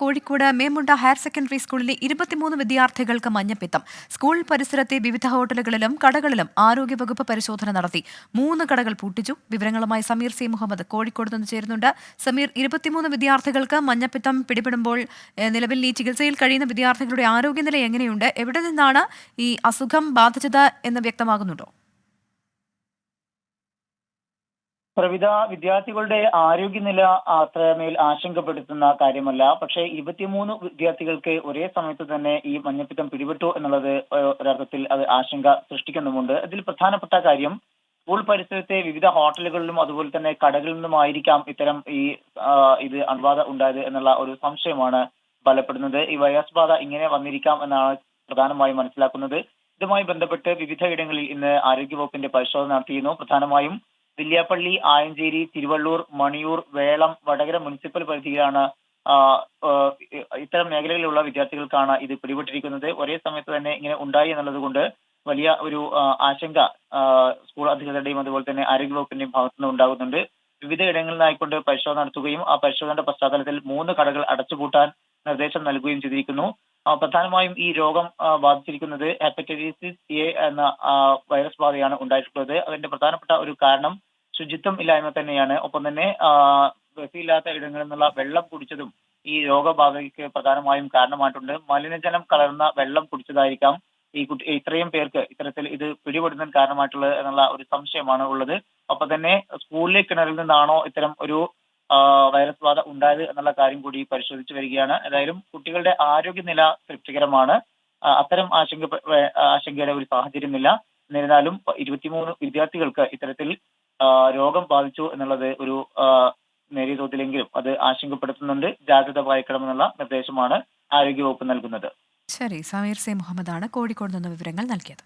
Kozhikode Memunda higher secondary സ്കൂളിലെ ഇരുപത്തിമൂന്ന് വിദ്യാർത്ഥികൾക്ക് മഞ്ഞപ്പിത്തം. സ്കൂൾ പരിസരത്തെ വിവിധ ഹോട്ടലുകളിലും കടകളിലും ആരോഗ്യവകുപ്പ് പരിശോധന നടത്തി. മൂന്ന് കടകൾ പൂട്ടിച്ചു. വിവരങ്ങളുമായി സമീർ സി. മുഹമ്മദ് കോഴിക്കോട് നിന്ന് ചേരുന്നുണ്ട്. സമീർ ഇരുപത്തിമൂന്ന് വിദ്യാർത്ഥികൾക്ക് മഞ്ഞപ്പിത്തം പിടിപെടുമ്പോൾ നിലവിൽ ഈ ചികിത്സയിൽ കഴിയുന്ന വിദ്യാർത്ഥികളുടെ ആരോഗ്യനില എങ്ങനെയുണ്ട്? എവിടെ നിന്നാണ് ഈ അസുഖം ബാധിച്ചത് എന്ന് വ്യക്തമാകുന്നുണ്ടോ? പ്രവിധ വിദ്യാർത്ഥികളുടെ ആരോഗ്യനില അത്രമേൽ ആശങ്കപ്പെടുത്തുന്ന കാര്യമല്ല. പക്ഷേ ഇരുപത്തിമൂന്ന് വിദ്യാർത്ഥികൾക്ക് ഒരേ സമയത്ത് തന്നെ ഈ മഞ്ഞപ്പിത്തം പിടിപെട്ടു എന്നുള്ളത് ഒരർത്ഥത്തിൽ അത് ആശങ്ക സൃഷ്ടിക്കുന്നുമുണ്ട്. അതിൽ പ്രധാനപ്പെട്ട കാര്യം സ്കൂൾ പരിസരത്തെ വിവിധ ഹോട്ടലുകളിലും അതുപോലെ തന്നെ കടകളിൽ നിന്നുമായിരിക്കാം ഇത്തരം ഈ ഇത് അണുബാധ ഉണ്ടായത് എന്നുള്ള ഒരു സംശയമാണ് ബലപ്പെടുന്നത്. ഈ വൈറസ് ബാധ ഇങ്ങനെ വന്നിരിക്കാം എന്നാണ് പ്രധാനമായും മനസ്സിലാക്കുന്നത്. ഇതുമായി ബന്ധപ്പെട്ട് വിവിധ ഇടങ്ങളിൽ ഇന്ന് ആരോഗ്യവകുപ്പിന്റെ പരിശോധന നടത്തിയിരുന്നു. പ്രധാനമായും വില്യാപ്പള്ളി ആയഞ്ചേരി തിരുവള്ളൂർ മണിയൂർ വേളം വടകര മുനിസിപ്പൽ പരിധിയിലാണ് ഇത്തരം മേഖലകളിലുള്ള വിദ്യാർത്ഥികൾക്കാണ് ഇത് പിടിപെട്ടിരിക്കുന്നത്. ഒരേ സമയത്ത് തന്നെ ഇങ്ങനെ ഉണ്ടായി എന്നുള്ളത് കൊണ്ട് വലിയ ഒരു ആശങ്ക സ്കൂൾ അധികൃതരുടെയും അതുപോലെ തന്നെ ആരോഗ്യ വകുപ്പിന്റെയും ഭാഗത്തുനിന്ന് ഉണ്ടാകുന്നുണ്ട്. വിവിധ ഇടങ്ങളിലായിക്കൊണ്ട് പരിശോധന നടത്തുകയും ആ പരിശോധനയുടെ പശ്ചാത്തലത്തിൽ മൂന്ന് കടകൾ അടച്ചുപൂട്ടാൻ നിർദ്ദേശം നൽകുകയും ചെയ്തിരിക്കുന്നു. പ്രധാനമായും ഈ രോഗം ബാധിച്ചിരിക്കുന്നത് ഹെപ്പറ്റൈറ്റിസ് എ എന്ന വൈറസ് ബാധയാണ് ഉണ്ടായിട്ടുള്ളത്. അതിന്റെ പ്രധാനപ്പെട്ട ഒരു കാരണം ശുചിത്വം ഇല്ലായ്മ തന്നെയാണ്. ഒപ്പം തന്നെ വൃത്തിയില്ലാത്ത ഇടങ്ങളിൽ നിന്നുള്ള വെള്ളം കുടിച്ചതും ഈ രോഗബാധയ്ക്ക് പ്രധാനമായും കാരണമായിട്ടുണ്ട്. മലിനജലം കലർന്ന വെള്ളം കുടിച്ചതായിരിക്കാം ഈ കുട്ടി ഇത്രയും പേർക്ക് ഇത്തരത്തിൽ ഇത് പിടിപെടുന്നതിന് കാരണമായിട്ടുള്ളത് എന്നുള്ള ഒരു സംശയമാണ് ഉള്ളത്. അപ്പൊ തന്നെ സ്കൂളിലെ കിണറിൽ നിന്നാണോ ഇത്തരം ഒരു വൈറസ് ബാധ ഉണ്ടായത് എന്നുള്ള കാര്യം കൂടി പരിശോധിച്ചു വരികയാണ്. ഏതായാലും കുട്ടികളുടെ ആരോഗ്യനില തൃപ്തികരമാണ്. അത്തരം ആശങ്ക ആശങ്കയുടെ ഒരു സാഹചര്യമില്ല. എന്നിരുന്നാലും ഇരുപത്തിമൂന്ന് വിദ്യാർത്ഥികൾക്ക് ഇത്തരത്തിൽ രോഗം ബാധിച്ചു എന്നുള്ളത് ഒരു നേരിയ തോതിലെങ്കിലും അത് ആശങ്കപ്പെടുത്തുന്നുണ്ട്. ജാഗ്രത പാലിക്കണമെന്നുള്ള നിർദ്ദേശമാണ് ആരോഗ്യവകുപ്പ് നൽകുന്നത്. ശരി. സമീർ സി മുഹമ്മദാണ് കോഴിക്കോട് നിന്ന് വിവരങ്ങൾ നൽകിയത്.